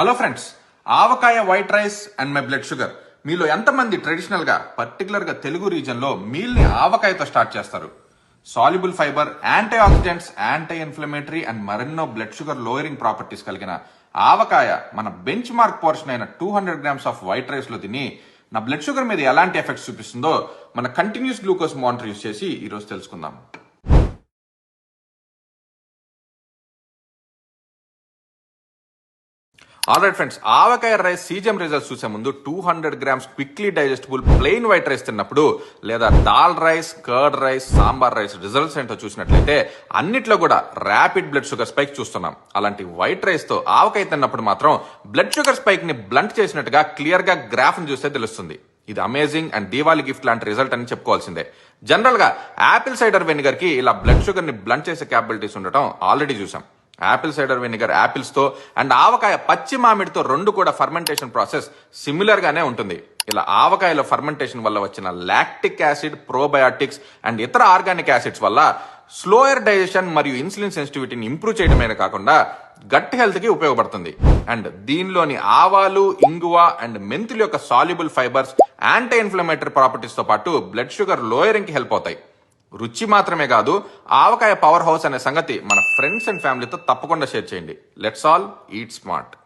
Hello friends avakaya white rice and my blood sugar మీలో ఎంతమంది ట్రెడిషనల్గా పర్టికులర్గా తెలుగు రీజన్లో మీల్ని మీల్ని ఆవకాయతో స్టార్ట్ చేస్తారు? Soluble fibre antioxidants anti inflammatory and మరెన్నో బ్లడ్ షుగర్ లోయరింగ్ ప్రాపర్టీస్ కలిగిన ఆవకాయ మన బెంచ్ మార్క్ పోర్షన్ అయిన two hundred grams of white రైస్లో తిని నా బ్లడ్ షుగర్ మీద ఎలాంటి ఎఫెక్ట్స్ చూపిస్తుందో మన కంటిన్యూస్ గ్లూకోజ్ మానిటర్ యూస్ చేసి ఈరోజు తెలుసుకుందాం. ఆల్రైట్ ఫ్రెండ్స్ ఆవకాయ రైస్ సీజం రిజల్ట్స్ చూసే ముందు two hundred grams quickly digestible plain white rice తిన్నప్పుడు లేదా dal rice curd rice sambar rice results ఏంటో చూసినట్లయితే అన్నిట్లో కూడా ర్యాపిడ్ బ్లడ్ షుగర్ స్పైక్ చూస్తున్నాం. అలాంటి వైట్ రైస్తో ఆవకాయ తిన్నప్పుడు మాత్రం బ్లడ్ షుగర్ స్పైక్ని బ్లంట్ చేసినట్టుగా క్లియర్గా గ్రాఫ్ చూస్తే తెలుస్తుంది. ఇది అమేజింగ్ అండ్ దీవాలి గిఫ్ట్ లాంటి రిజల్ట్ అని చెప్పుకోవాల్సిందే. జనరల్గా యాపిల్ సైడర్ వెనిగర్కి ఇలా బ్లడ్ షుగర్ని బ్లంట్ చేసే క్యాపబిలిటీస్ ఉండటం ఆల్రెడీ చూసాం. యాపిల్ సైడర్ వెనిగర్ యాపిల్స్తో అండ్ ఆవకాయ పచ్చి మామిడితో రెండు కూడా ఫర్మెంటేషన్ ప్రాసెస్ సిమిలర్గానే ఉంటుంది. ఇలా ఆవకాయలో ఫర్మెంటేషన్ వల్ల వచ్చిన లాక్టిక్ యాసిడ్ ప్రోబయాటిక్స్ అండ్ ఇతర ఆర్గానిక్ యాసిడ్స్ వల్ల స్లోయర్ డైజెషన్ మరియు ఇన్సులిన్ సెన్సిటివిటీని ఇంప్రూవ్ చేయడమే కాకుండా గట్ హెల్త్కి ఉపయోగపడుతుంది. అండ్ దీనిలోని ఆవాలు ఇంగువ అండ్ మెంతుల యొక్క సాల్యుబుల్ ఫైబర్స్ యాంటీ ఇన్ఫ్లమేటరీ ప్రాపర్టీస్తో పాటు బ్లడ్ షుగర్ లోయరింగ్కి హెల్ప్ అవుతాయి. రుచి మాత్రమే కాదు ఆవకాయ పవర్ హౌస్ అనే సంగతి మన ఫ్రెండ్స్ అండ్ ఫ్యామిలీతో తప్పకుండా షేర్ చేయండి. Let's all eat smart